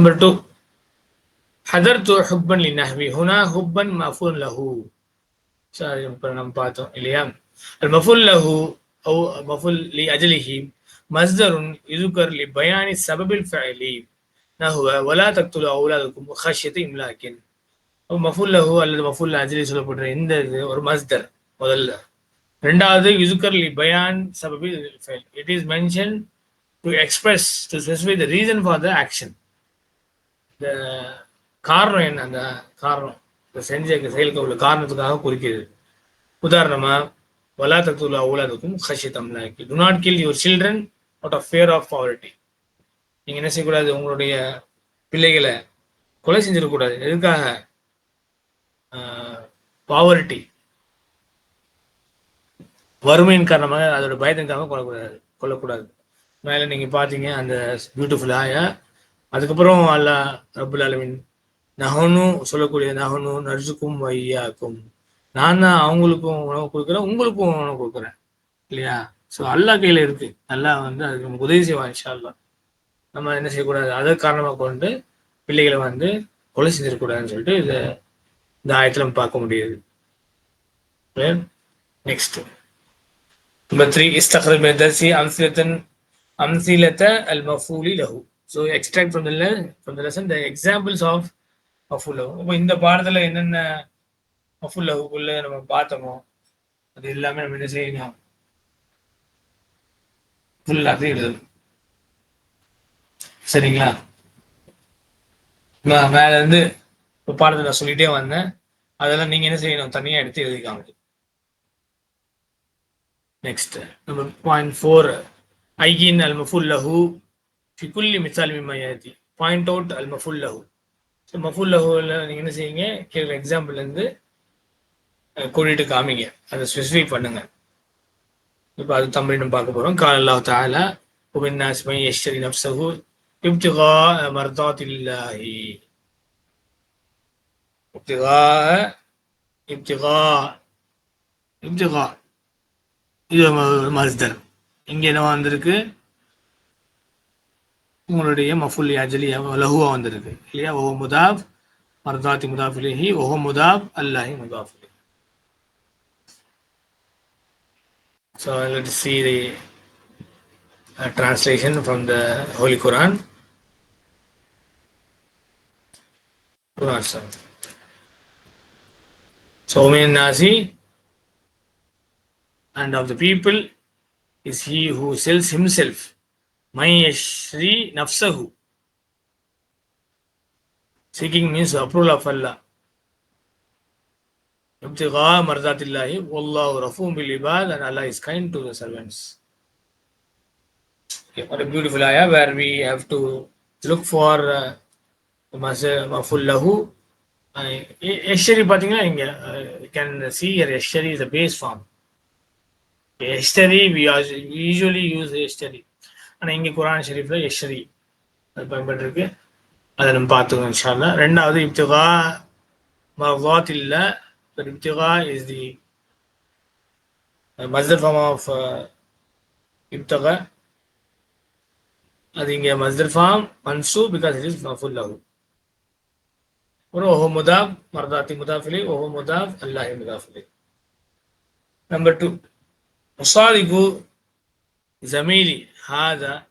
Number two ஹதர் து ஹுப்பன் லி நஹ்வி ஹுனா ஹுப்பன் மஃபுல் லஹு sorry இப்போ நம்ம பார்த்தோம் இல்லையா அல் மஃபுல் லஹு ஓ மஃபுல் லி அஜலிஹி மஸ்தருன் இதுகர் லி பயானி சபபில் ஃபஅலி நஹுவ வலா தக்துல் அவுலாதுக்கும் ஹஷியத்து இம்லாக்கின் மஃபுல் லஹு அல்லது மஃபுல் அஜலி சொல்லப்படுற இந்த இது ஒரு மஸ்தர் முதல்ல ரெண்டாவது யுசுக்கர் லி பயான் சபபில் it is mention to express to specify the reason for the action இந்த காரணம் என்ன? அந்த காரணம். இந்த செஞ்ச செயலுக்கு உள்ள காரணத்துக்காக குறிக்கிறது. உதாரணமா வலா தத்துலா அவுலாதுக்கும் ஹஷித் அம்லாக்கி to not kill your children out of fear of poverty நீங்க என்ன செய்யக்கூடாது? உங்களுடைய பிள்ளைகளை கொலை செஞ்சிடக்கூடாது. எதுக்காக? பாவர்ட்டி வறுமையின் காரணமாக அதோட பயத்திற்காக கொல்லக்கூடாது. கொல்லக்கூடாது. மேலே நீங்க பார்த்தீங்க அந்த பியூட்டிஃபுல் ஆயா அதுக்கப்புறம் அல்லா ரபுல் அலமின் நகனும் சொல்லக்கூடிய நகனும் நர்சுக்கும் வையாக்கும் நான் தான் அவங்களுக்கும் உணவு கொடுக்குறேன் உங்களுக்கும் உணவு கொடுக்குறேன். இல்லையா? ஸோ அல்லா கையில் இருக்கு. அல்லா வந்து அதுக்கு நமக்கு உதவி செய்வான் இன்ஷா அல்லா நம்ம என்ன செய்யக்கூடாது? அதை காரணமாக கொண்டு பிள்ளைகளை வந்து கொலை செஞ்சிடக்கூடாதுன்னு சொல்லிட்டு இதை இந்த ஆயத்தில் நம்ம பார்க்க முடியுது. நெக்ஸ்ட் நம்பர் த்ரீ இஸ்தகர் அம்சிலத்தன் அம்சிலத்த அல் மஃபூலி லஹூ. So extract from the from the lesson the examples of மஃபூல் லவ் இப்போ இந்த பாடத்தில் என்னென்ன மஃபுல் லஹுக்குள்ள நம்ம பார்த்தோமோ அது எல்லாமே நம்ம என்ன செய்யணும் ஃபுல்லாக எழுதணும். சரிங்களா? மேல இருந்து இப்போ பாடத்தை நான் சொல்லிட்டே வந்தேன். அதெல்லாம் நீங்க என்ன செய்யணும்? தனியா எடுத்து எழுதிக்காங்க. நெக்ஸ்ட் நம்ம பாயிண்ட் ஃபோர் ஐகின் அல் மஃபுல் லஹூ ஃபி குல்லி மிசால் மிம்மையாத்தி பாயிண்ட் அவுட் அல் மஃபுல் லஹு ஸோ மஃபுல் லஹுவில் நீங்கள் என்ன செய்யுங்க கேட்குற எக்ஸாம்பிள்லேருந்து கூட்டிட்டு காமிங்க அதை ஸ்பெசிஃபை பண்ணுங்க இப்போ அது தமிழ் பார்க்க போகிறோம் கால் அல்லாஹ் தாலா ومن الناس من يشتري نفسه ابتغاء مرضات الله ابتغاء ابتغاء ابتغاء இது மஸ்தர் இங்க என்ன வந்திருக்கு உங்களுடைய மஃபுல் அஜலி லஹுவா வந்திருக்கு இல்லையா ஓஹோ முதாப் மர்தாத்தி முதாஃபிலிஹி ஓஹோ முதாப் அல்லாஹி முதாஃபிலி So let's see the uh, translation from the Holy Quran. Quran sir. So min nasi and of the people is he who sells himself. மைஸ்ரீ நப்சஹு. Seeking means approval of Allah இப்திகா மர்தாத்தில்லாஹி ஒல்லாஹு ரஃபூம் பில் இபாத் and Allah is kind to servants What a beautiful ayah where we have to look for மஃபுல் லஹு எஷ்ஷரி பார்த்தீங்கன்னா இங்கே கேன் சி இயர் எஷ்ஷரி இஸ் அ பேஸ் ஃபார்ம் எஷ்டரி வி யூஸ்வலி யூஸ் எஷ்டரி ஆனால் இங்கே குரான் ஷெரீஃபில் எஷ்ரி அது பயன்பட்டிருக்கு. அதை நம்ம பார்த்துக்கோம் இன்ஷால்லா ரெண்டாவது இப்திகா மர்வாத் இல்லை இப்திகா இஸ் தி மஸ்தர் ஃபார்ம் ஆஃப் இப்தகா. அது இங்கே மஸ்தர் ஃபார்ம் மன்சூ பிகாஸ் இட் இஸ் மஃபுல் லஹு ஒரு ஓஹோ முதாப் மர்தாத்தி முதாஃபிலே ஓஹோ முதாப் அல்லாஹி முதாஃபிலே. நம்பர் டூ முசாரிகு ஜமீலி. هذا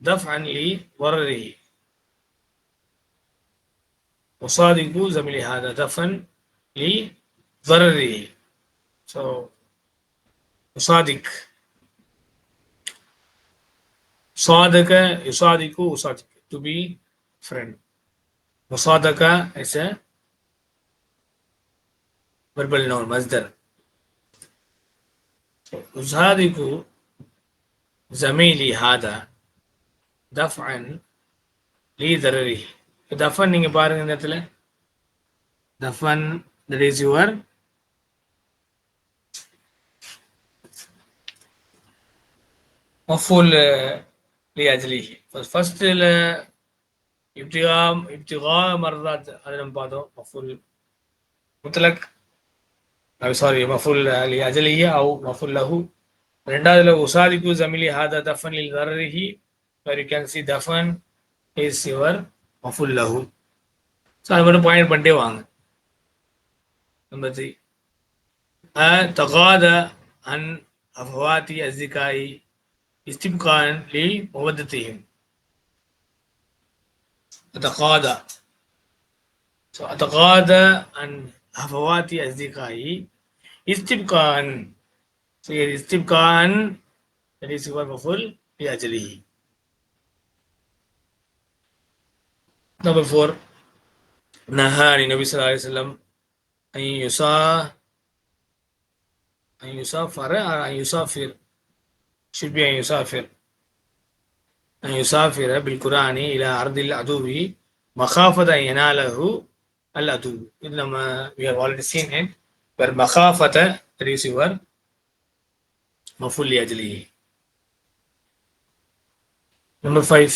دفعا لضرره. وصادق زميل هذا دفعا لضرره. So صادق صادق يصادق يصادق to be friend. مصادقة is a verbal noun مصدر. يصادق ஜமீலி ஹாதா தஃபன் லீ தரரி தஃபன் நீங்க பாருங்க இந்த இடத்துல தஃபன் தட் இஸ் யுவர் மஃபூல் லி அஜ்லி ஃபர்ஸ்டில் இப்டிகா இப்டிகா மர்தாத் அது நம்ம பார்த்தோம் மஃபூல் முத்தலக் சாரி மஃபூல் லி அஜலியா அவு மஃபுல் லஹூ ரெண்டாவதுல உசாதிக்கு ஜமிலி ஹாதா தஃபன் லில் தரரிஹி where you can see dafan is your மஃபுல் லஹு ஸோ அது மட்டும் பாயிண்ட் பண்ணிட்டே வாங்க நம்பர் த்ரீ தகாத அன் அஃபவாத்தி அஸ்திகாய் இஸ்திம்கான் லி முவத்தத்தையும் أتقاضى so أتقاضى عن هفوات أصدقائي استبقاء سيجري طبقا الذي هو المفعول لأجله. Number four. نهى النبي صلى الله عليه وسلم أن يسا أن يسافر أن يسافر. Should be أن يسافر. أن يسافر بالقرآن إلى أرض العدو. مخافة أن يناله العدو. إنما we have already seen it. Where مخافة that is your مفعول لأجله number five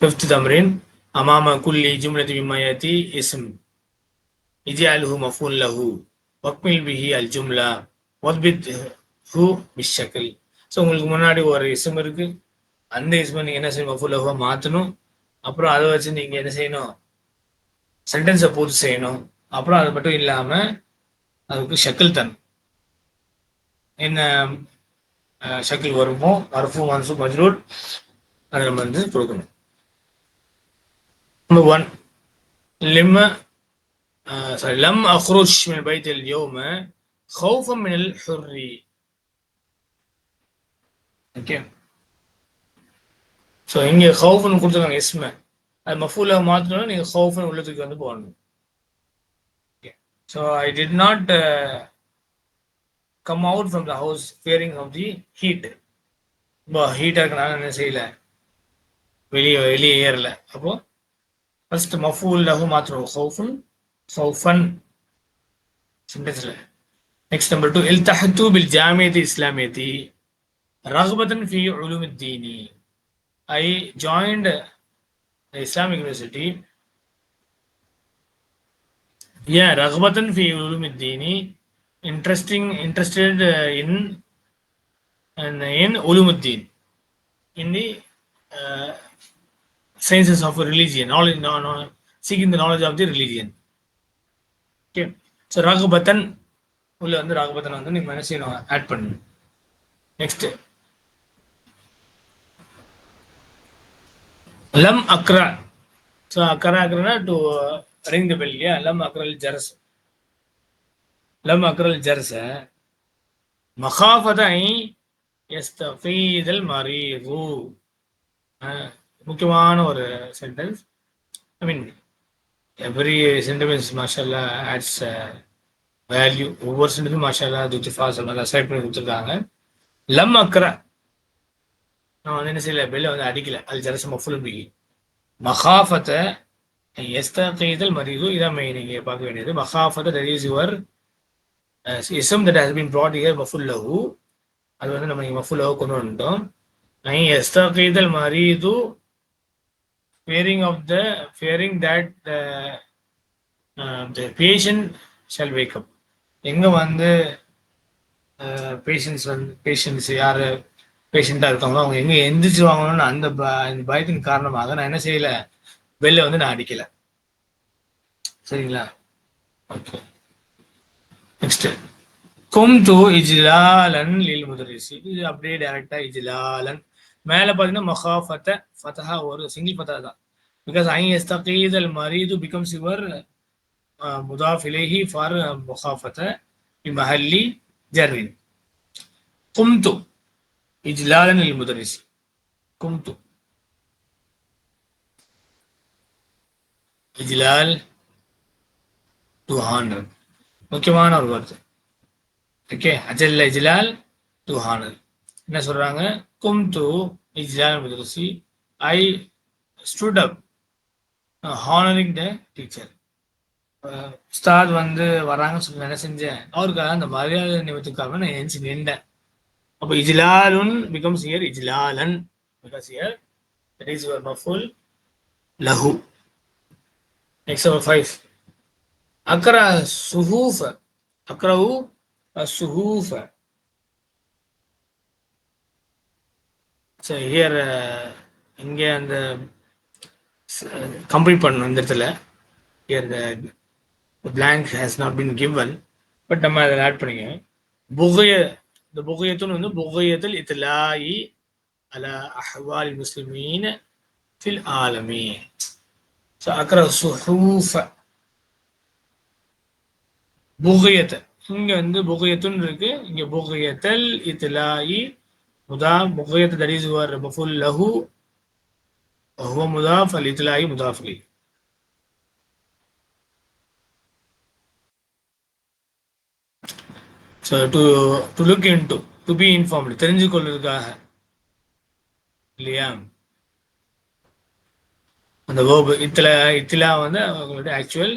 fifth تمرين أمام كل جملة مما يأتي اسم اجعله مفعول له واكمل به الجملة واضبطه بالشكل so உங்களுக்கு முன்னாடி ஒரு இசம் இருக்கு அந்த இஸ்மை நீங்க என்ன செய்யணும் மஃபுல்லஹுவா மாற்றணும் அப்புறம் அதை வச்சு நீங்க என்ன செய்யணும் சென்டென்ஸை பூர்த்தி செய்யணும் அப்புறம் அது மட்டும் இல்லாம அதுக்கு ஷக்கில் தன் என்ன ஷக்கில் வருமோ அர்ஃபு மன்சூப் மஜ்ரூல் அது நம்ம வந்து கொடுக்கணும். நம்பர் ஒன் லிம் சாரி லம் அஹ்ருஷ் மின் பைத்தில் யோம ஹவுஃபம் மினல் ஹுர்ரி. ஓகே ஸோ இங்கே ஹவுஃப்னு கொடுத்துருக்காங்க எஸ்மை அது மஃபூல மாற்றணும் நீங்கள் ஹவுஃப்னு உள்ளத்துக்கு வந்து போகணும் okay so I did not come out from the house fearing of the heat ஹீட்டாக இருக்கனால என்ன செய்யல வெளியே வெளியே ஏறல அப்போ ஃபர்ஸ்ட் மஃபூல் லஹு மாத்திரம் ஹவுஃபுல் ஹவுஃபன் சிண்டஸில் நெக்ஸ்ட் நம்பர் டூ எல் தஹத்து பில் ஜாமியத்தி இஸ்லாமியத்தி ரகுபத்தன் ஃபி உலுமுத்தீனி ஐ ஜாயின்ட் இஸ்லாமிக் யூனிவர்சிட்டி ஏன் ரகுபத்தன் ஃபி உலுமுத்தீனி interesting interested in and in ulumuddin in the uh, sciences of religion knowledge no, no, seeking the knowledge of the religion okay so raghubathan உள்ள வந்து ராகபத்தன் வந்து நீங்க மனசு ஆட் பண்ணு நெக்ஸ்ட் லம் அக்ரா ஸோ அக்ரா அக்ரா டு ரிங் த பெல் இல்லையா லம் அக்ரல் ஜரஸ் லம் அக்ரல் ஜர்ச மகாஃபதை எஸ்தஃபீதல் மரீது முக்கியமான ஒரு sentence I mean every sentence மாஷல்லா adds value ஒவ்வொரு சென்டென்ஸும் மாஷல்லா துத்திஃபா சொல்லலாம் செலக்ட் பண்ணி கொடுத்துருக்காங்க. லம் அக்ர நான் வந்து என்ன செய்யல பெல்ல வந்து அடிக்கல. அது ஜரச மஃபுல் பிகி மகாஃபத்தை எஸ்தீதல் மரீது இதான் நீங்கள் பார்க்க வேண்டியது. மகாஃபத்தை that is your ism that has been brought here மஃபுல் லஹு அது வந்து நம்ம இங்க மஃபுல் கொண்டு வந்துட்டோம். ஐ எஸ்தீதல் மரீது fearing of the fearing that the patient shall wake up எங்க வந்து uh, பேஷண்ட்ஸ் வந்து பேஷண்ட்ஸ் யார் பேஷண்ட்டாக இருக்காங்களோ அவங்க எங்கே எந்திரிச்சிருவாங்களோன்னு அந்த ப அந்த பயத்தின் காரணமாக நான் என்ன செய்யல? வெளில வந்து நான் அடிக்கலை. சரிங்களா? ஓகே நெக்ஸ்ட் கும் து இஜ்லாலன் லீல் முதரிசி இது அப்படியே டைரக்டா இஜ்லாலன் மேல பாத்தீங்கன்னா மொஹா ஃபத்த ஃபத்தஹா ஒரு சிங்கிள் ஃபத்தா தான் பிகாஸ் ஐ எஸ்தகீத் அல் மரீது பிகம்ஸ் யுவர் முதாஃப் இலேஹி ஃபார் மொஹாஃபத்த மஹல்லி ஜர்வின் கும்து இஜ்லாலன் இல் முதரிசி கும்து இஜ்லால் டூ ஹண்ட்ரட் முக்கியமான ஒரு வார்த்தை ஓகே அஜல்ல இஜ்லால் டு ஹானர் என்ன சொல்றாங்க? கும் டு இஜ்லால் முதரசி. I stood up honouring the teacher Ustad வந்து வராங்கன்னு சொல்லி என்ன செஞ்சேன்? அவருக்காக அந்த மரியாதை நிமித்தத்துக்காக நான் எஞ்சி நின்றேன். அப்போ இஜ்லாலுன் becomes here இஜ்லாலன். Because here that is your மஃபுல் லஹு நெக்ஸ்ட் ஃபைவ் அக்ரா சுஹூஃப. அக்ரஹு சுஹூஃப ஸோ ஹியர் uh, இங்கே அந்த கம்ப்ளீட் பண்ணணும் இந்த இடத்துல. Here the blank has not been given but நம்ம அதில் ஆட் பண்ணிக்க புகைய இந்த புகையத்துன்னு வந்து புகையத்தில் இத்லாயி அல அஹ்வால் முஸ்லிமீன் ஃபில் ஆலமி ஸோ அக்கர சுஹூஃப. புகையத்தை இங்க வந்து புகையத்துன்னு இருக்கு இங்க புகையத்தல் இத்லாயி முதா புகையத்தை தட் இஸ் யுவர் மஃபுல் லஹு وهو مضاف الإطلاعي مضاف إليه so to to look in to to be informed தெரிஞ்சு கொள்வதற்காக இல்லையா அந்த வேர்பு இத்தில இத்திலா வந்து அவங்களுடைய ஆக்சுவல்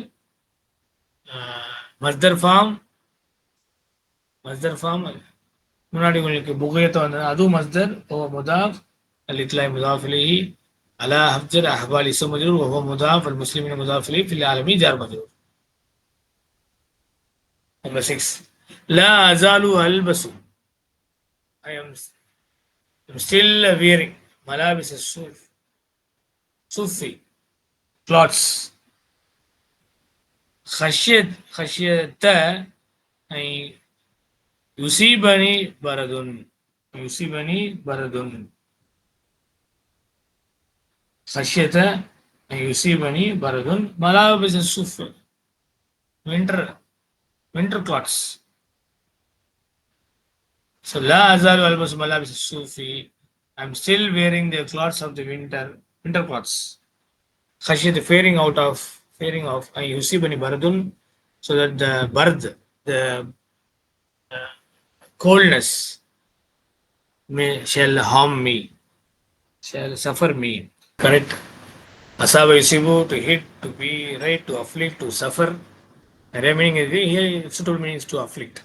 மஸ்தர் ஃபார்ம் மஸ்தர் ஃபார்ம் முன்னாடி உங்களுக்கு புகையத்தை வந்தது அதுவும் மஸ்தர் ஓ முதாஃப் அல் இத்லாய் முதாஃபிலிஹி அலா ஹப்ஜர் அஹ்பால் இசு மஜரூர் ஓஹோ முதாஃப் அல் முஸ்லிமின் முதாஃபிலி fill Alami jar மஜரூர் number six لا أزال ألبس I am I'm still wearing ملابس الصوف صوفي clothes ஹஷ்யத்தை யுசிபனி பரதுன் யுசிபனி பரதுன் சஷ்யத்தை யுசிபனி பரதுன் மலாபிஸ் சுஃப் winter winter clothes So La Azal Walbus Malabis Sufi. I'm still wearing the clothes of the winter, winter clothes. Khashid, the faring out of fearing of, I yusibani baradun, so that the barad, the uh, coldness may shall harm me, shall suffer me. Correct? Asaba yusibu to hit, to be right, to afflict, to suffer. The meaning is here, suitable meaning is to afflict.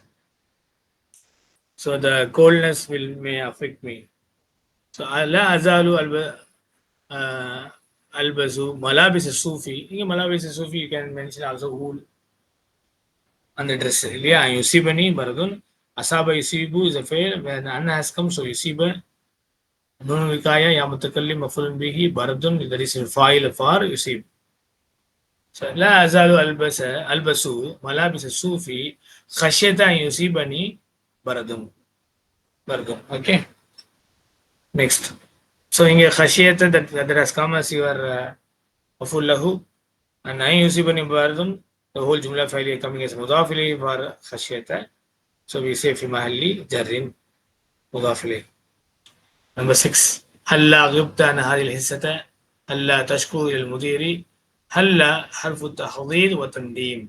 So the coldness will may affect me. So la azalu alba அல்பசு மலாபிஸ் சூஃபி நீங்கள் மலாபிஸ் சூஃபி you can mention also wool அந்த dress இல்லையா? யுசிபனி பரதுன் அசாப யுசிபு is a fair and has come so யுசிப நூன் விகாயா யா முத்தக்கல்லி மஃபுல் பிஹி பரதுன் தட் இஸ் ஃபாயில் ஃபார் யுசிப் ஸோ லா அசாலு அல்பச அல்பசு மலாபிஸ் சூஃபி ஹஷியதா யுசிபனி பரதும் பரதும் ஓகே நெக்ஸ்ட் ஸோ இங்கே ஹஷியத்தை that that has come as your மஃபுல் லஹு அண்ட் ஐ யூசி பண்ணி பரதும் the whole jumla ஃபைலி coming S முதாஃபிலி for ஹஷியத்தை so we say ஃபி மஹல்லி ஜர்ரின் முதாஃபிலி நம்பர் சிக்ஸ் هلا غبت عن هذه الحصة هلا تشكو إلى المدير هلا حرف التحضير والتنديم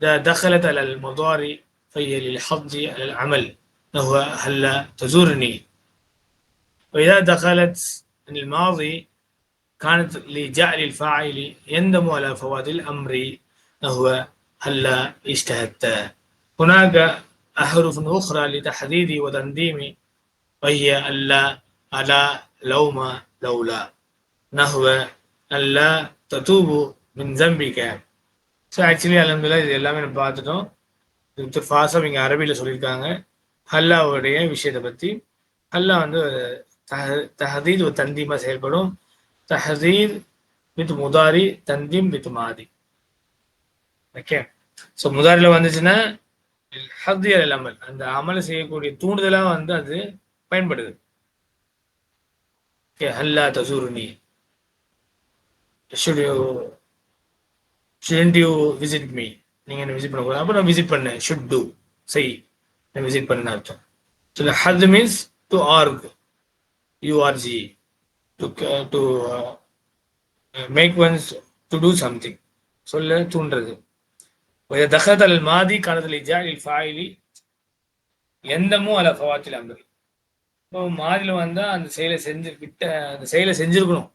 إذا دخلت على المضارع فهي للحظ على العمل وهو هلا تزورني وإذا دخلت من الماضي كانت لجعل الفاعل يندم على فوات الأمر وهو هلا اجتهدت هناك أحرف أخرى لتحديد وتنديم وهي ألا ألا لوم لولا نحو ألا تتوب من ذنبك ஸோ ஆக்சுவலி அலமதுல்லா இது எல்லாமே நம்ம பார்த்துட்டோம் டாக்டர் ஃபாசம் இங்கே அரபியில் சொல்லியிருக்காங்க ஹல்லாவுடைய விஷயத்தை பற்றி ஹல்லா வந்து தஹதீத் ஒரு தந்தீமாக செயல்படும். தஹதீத் வித் முதாரி தந்தீம் வித் மாதி. ஓகே. ஸோ முதாரியில் வந்துச்சுன்னா ஹத்தியல் அமல். அந்த அமல் செய்யக்கூடிய தூண்டுதலாக வந்து அது பயன்படுது. ஓகே. ஹல்லா தசூருனி. Should you shouldn't you visit me நீங்கள் என்ன விசிட் பண்ணக்கூடாது. அப்போ நான் விசிட் பண்ணேன். ஷுட் டூ செய். நான் விசிட் பண்ண அர்த்தம். So ஹத் means to urge urge to to make one's to do something சொல்ல தூண்டுறது وإذا دخلت على الماضي كانت الإجاء الفاعل எந்தமோ அல ஃபவாத்தில் அம்பல் இப்போ மாதிரில வந்தால் அந்த செயலை செஞ்சு விட்ட அந்த செயலை செஞ்சிருக்கணும்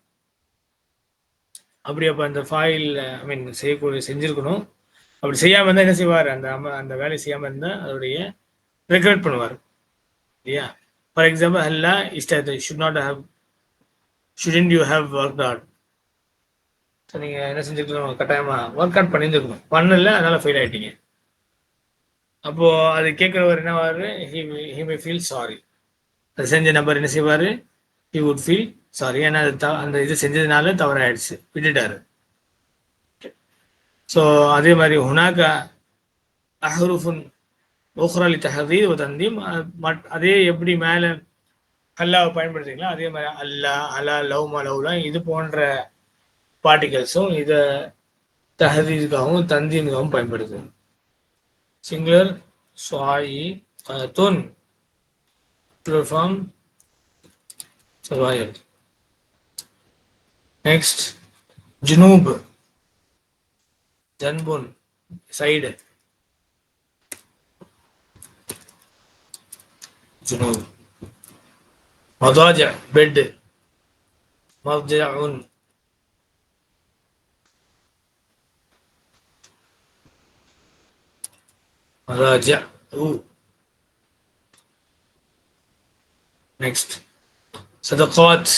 அப்படி அப்போ அந்த ஃபாயில் ஐ மீன் செய்யக்கூடிய செஞ்சிருக்கணும் அப்படி செய்யாமல் இருந்தால் என்ன செய்வார் அந்த அம அந்த வேலையை செய்யாமல் இருந்தால் அதோடைய ரெக்கமெண்ட் பண்ணுவார் இல்லையா ஃபார் எக்ஸாம்பிள் ஹல்லா இஷ்ட should not have shouldn't you have work out so நீங்கள் என்ன செஞ்சுருக்கணும் கட்டாயமாக ஒர்க் அவுட் பண்ணியிருந்துருக்கணும். பண்ணல அதனால் ஃபெயில் ஆகிட்டீங்க அப்போது அது கேட்குறவர் என்னவாரு he he may feel sorry அது செஞ்ச நம்பர் என்ன செய்வார்? ஹி வுட் ஃபீல் சாரி ஏன்னா அது த- அந்த இது செஞ்சதுனால தவறாயிடுச்சு. விட்டுட்டாரு. ஸோ அதே மாதிரி ஹுனாக்கா அஹ்ரூஃபுன் உஹ்ரலி தஹதீர் ஒரு தந்தீம் மட் அதே எப்படி மேலே அல்லாவை பயன்படுத்துறீங்களோ அதே மாதிரி அல்லா அலா லவ் மலவ்லாம் இது போன்ற பார்ட்டிகல்ஸும் இதை தஹதீதுக்காகவும் தந்தீனுக்காகவும் பயன்படுது சிங்குலர் சுவாயி Tun form survival. Next, Junub, Janbun, side. சுனூர் மதாஜ பெட்டு மர்ஜாவுன் மதாஜ ஊ நெக்ஸ்ட் சதகாத்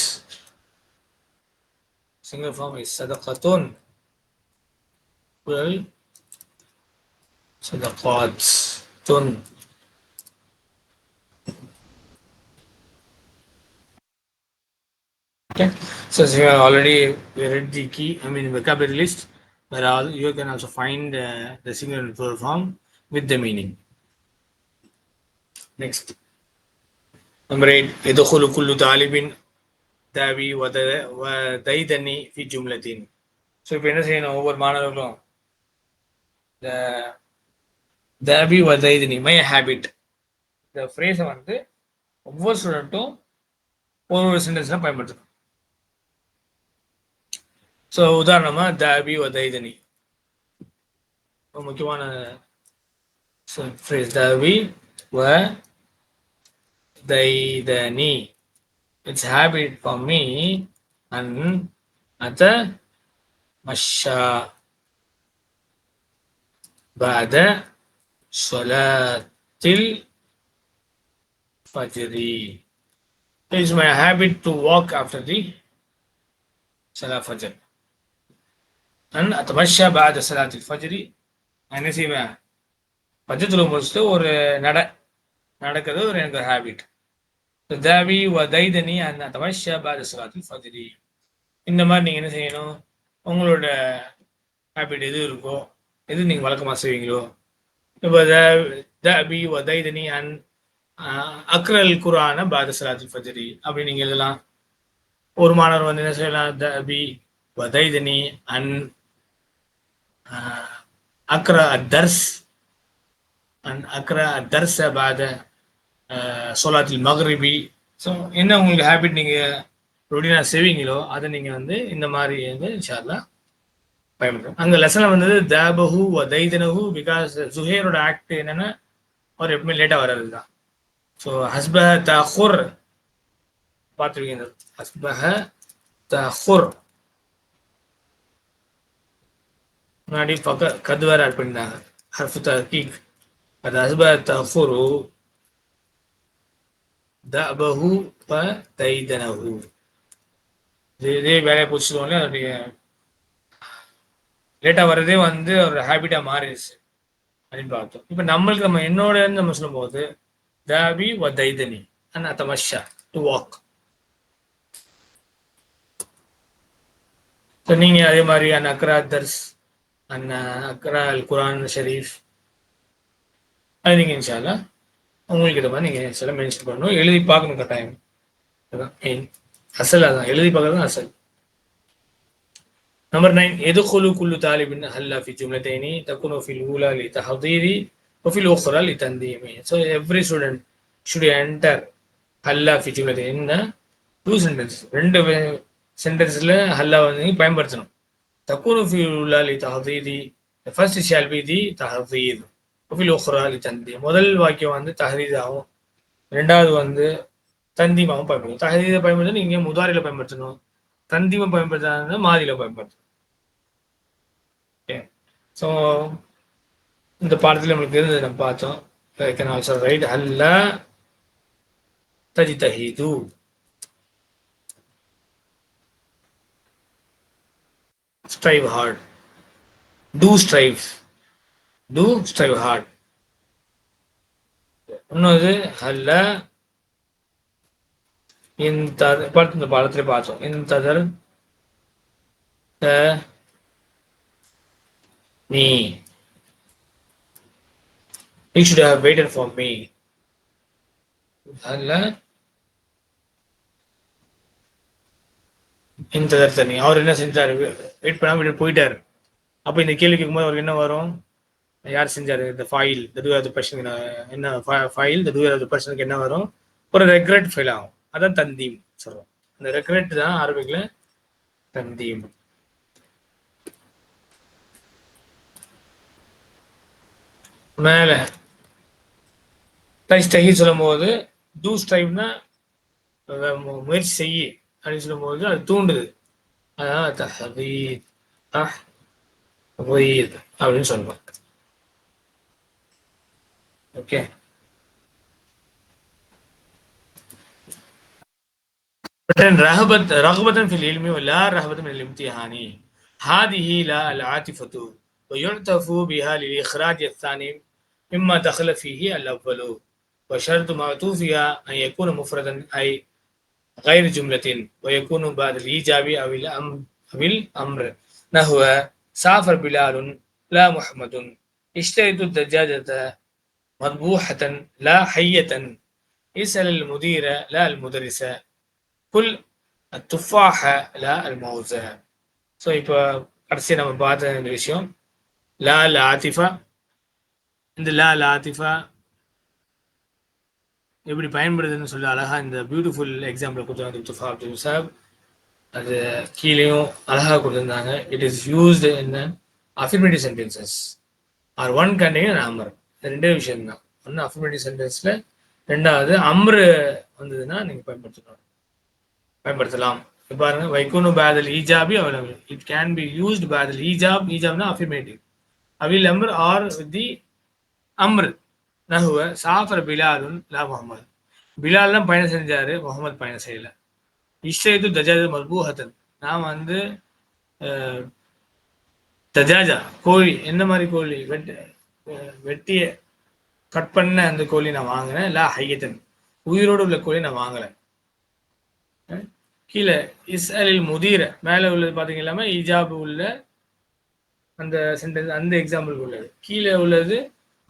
single form is sadaqatun. Plural. Sadaqatun. okay so as you have already read the key I mean vocabulary list but all you can also find uh, the singular and plural form with the meaning next Number eight, يدخل كل طالب داوي ود- وديدني في جملة. So இப்போ என்ன செய்யணும் ஒவ்வொரு மாணவர்களும் இந்த தாபி வதைதினி my habit இந்த ஃப்ரேஸை வந்து ஒவ்வொரு ஸ்டூடெண்ட்டும் ஒரு ஒரு சென்டென்ஸில் பயன்படுத்தணும் ஸோ உதாரணமா தாபி வதைதினி ரொம்ப முக்கியமான ஃப்ரேஸ் தாபி வ தைதனி it's habit for me and أتمشى بعد صلاة الفجر. It is my habit to walk after the Salah Fajr. அன் அத்தமஷா பாத் சலாத்தில் ஃபஜ்ரி. நான் என்ன செய்வேன்? பஜத்தில் முடிச்சுட்டு ஒரு நட நடக்கிறது ஒரு எனக்கு ஹேபிட் தாவி வ தைதனி அன் அத்தமஷா பாத் சலாத்தில் ஃபஜ்ரி. இந்த மாதிரி நீங்கள் என்ன செய்யணும்? உங்களோட ஹேபிட் எது இருக்கோ எது நீங்கள் வழக்கமாக செய்வீங்களோ? இப்போ தபி வ தைதனி அன் அக்ரல் குரான பாத சலாத்தில் ஃபஜ்ரி. அப்படி நீங்கள் எழுதலாம். ஒரு மாணவர் வந்து என்ன செய்யலாம்? தபி வதைதனி அன் அக்ரா الدرس. ان அக்ரா الدرس بعد சோலாத்தில் المغربي ஸோ என்ன உங்களுக்கு ஹேபிட் நீங்கள் ரொட்டீனாக செய்வீங்களோ அதை நீங்கள் வந்து இந்த மாதிரி வந்து இன்ஷால்லா பயன்படுத்தும் அந்த லெசனில் வந்தது தேபஹு வ தைதனஹு பிகாஸ் ஜுஹேரோட ஆக்ட் என்னன்னா அவர் எப்பவுமே லேட்டாக வர்றது தான் ஸோ ஹஸ்பஹ தஹுர். பார்த்துருக்கீங்க. ஹஸ்பஹ தஹுர். முன்னாடி பக்க கது வேற ஆட் பண்ணிட்டாங்க. ஹர்ஃபு தஹீக் அது ஹஸ்பஹ தஃபுரு. தபஹு ப தைதனஹு. இதே வேலையை பிடிச்சதோடனே அதோடைய லேட்டாக வர்றதே வந்து ஒரு ஹேபிட்டாக மாறிடுச்சு. அப்படின்னு பார்த்தோம். இப்போ நம்மளுக்கு நம்ம என்னோட நம்ம சொல்லும்போது தாபி வ தைதனி. அண்ட் அத்தமஷா டு வாக் ஸோ நீங்கள் அதே மாதிரி அன் அக்ரா தர்ஸ் அன் அக்ரா அல் குரான் ஷரீஃப் அது நீங்கள் இன்ஷால்லா உங்களுக்கு இதை மாதிரி நீங்கள் சில மென்ஷன் பண்ணணும் எழுதி பார்க்கணும் கட்டாயம் அதான் மெயின் அசல் அதான் எழுதி பார்க்கறது தான் அசல் நம்பர் நைன் எதுகுலு குல்லு தாலிபின் ஹல்லா ஃபி ஜும்லத்தைனி தக்குனு ஃபில் ஊலா லி தஹதீரி وفي الأخرى لتنظيمه so every student should enter ஹல்லா ஃபி ஜும்லத்தைனி என்ன டூ சென்டென்ஸ் ரெண்டு சென்டென்ஸில் ஹல்லா வந்து பயன்படுத்தணும் تكون في الأولى لتحضير the first shall be the تحضير وفي الأخرى லி தந்தி முதல் வாக்கியம் வந்து தஹரீதாகவும் ரெண்டாவது வந்து தந்திமாவும் பயன்படுத்தும் தஹரீதை பயன்படுத்தணும். இங்கே முதாரியில் பயன்படுத்தணும். தந்திமா பயன்படுத்தாத மாதியில் பயன்படுத்தணும். ஓகே ஸோ இந்த பாடத்தில் நம்மளுக்கு இருந்தது நம்ம பார்த்தோம். I can also write அல்ல தஜிதஹீது strive hard do strive do strive hard இன்னொரு அல்ல இந்த இந்த பாடத்துல பார்த்தோம் இந்த நீ he should have waited for me அல்ல இந்த தனி அவர் என்ன செஞ்சார் வெயிட் பண்ணாம இப்படி போயிட்டாரு. அப்போ இந்த கேள்வி கேட்கும்போது அவருக்கு என்ன வரும்? யார் செஞ்சாரு? இந்த ஃபைல் த டூ பர்சனுக்கு என்ன ஃபைல் த டூ பர்சனுக்கு என்ன வரும்? ஒரு ரெக்ரெட் ஃபைல் ஆகும். அதான் தந்தீம் சொல்றோம். அந்த ரெக்ரெட் தான் ஆரம்பிக்கல தந்தீம். மேல. ஸ்டை சொல்லும் போது டூ ஸ்டைவ்னா முயற்சி செய்ய அப்படின்னு சொல்லும் போது அது தூண்டுது. هذا تحضيض أحضيض أو ننسى الوقت أوكي. رغبة رغبة في العلم ولا رغبة من الامتحان؟ هذه لا العاطفة. ويعتف بها للإخراج الثاني مما دخل فيه الأول. وشرط معطوفها أن يكون مفردا أي غير جملة ويكون بعد الإيجاب أو الأمر أو الأمر نحو سافر بلال لا محمد اشتريت الدجاجة مذبوحة لا حية اسأل المدير لا المدرس كل التفاحة لا الموز ஸோ இப்போ கடைசி நம்ம பார்த்த இந்த விஷயம் லா லாத்திஃபா இந்த லா லாத்திஃபா எப்படி பயன்படுதுன்னு சொல்லி அழகா இந்த பியூட்டிஃபுல் எக்ஸாம்பிள் கொடுத்தாங்க துஃபா அப்துல் சாப். அது கீழேயும் அழகா கொடுத்துருந்தாங்க. It is used in affirmative sentences or one continue Amar ரெண்டே விஷயம் தான் ஒன்று அஃபிர்மேட்டிவ் சென்டென்ஸில் ரெண்டாவது அம்ரு வந்ததுன்னா நீங்கள் பயன்படுத்தணும் பயன்படுத்தலாம். பாருங்க வைகுனு பேதல் ஈஜாபி available it can be used பேதல் ஈஜாப். ஈஜாப்னா அஃபிர்மேட்டிவ் அவில் அம்ர் ஆர் வித் தி அம்ரு நகுவ சாஃபர் பிலாலும் லா முகமது பிலால் தான் பயணம் செஞ்சாரு முகமது பயணம் செய்யல இஷ்டத்து தஜாஜா மல்பூஹத்தன். நான் வந்து தஜாஜா கோழி என்ன மாதிரி கோழி? வெட்டி வெட்டிய கட் பண்ண அந்த கோழி நான் வாங்கினேன். லா ஹையத்தன். உயிரோடு உள்ள கோழி நான் வாங்கலை. கீழே இஸ் அலில் முதீர. மேலே உள்ளது பார்த்தீங்க இல்லாமல் இஜாபு உள்ள அந்த சென்டென்ஸ் அந்த எக்ஸாம்பிள் உள்ளது. கீழே உள்ளது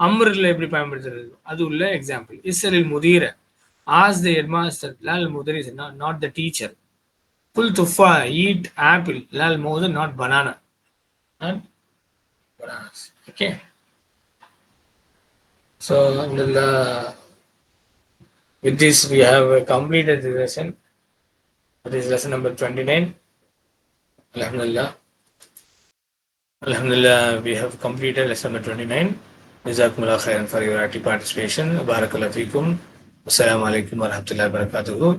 அம்ரில் எப்படி பயன்படுத்துறது அது உள்ள எக்ஸாம்பிள் இஸ் அலில் முதீர ஆஸ் த ஹெட்மாஸ்டர் லால் முதர் இஸ் நாட் த டீச்சர் புல் துஃபா ஈட் ஆப்பிள் லால் மோதர் not banana not bananas okay So, Alhamdulillah, with this we have completed the lesson. That is lesson number 29. Alhamdulillah. Alhamdulillah, we have completed lesson number 29. جزاكم الله خيرا فور يور اكتيف بارتيسيبيشن بارك الله فيكم. السلام عليكم ورحمة الله وبركاته.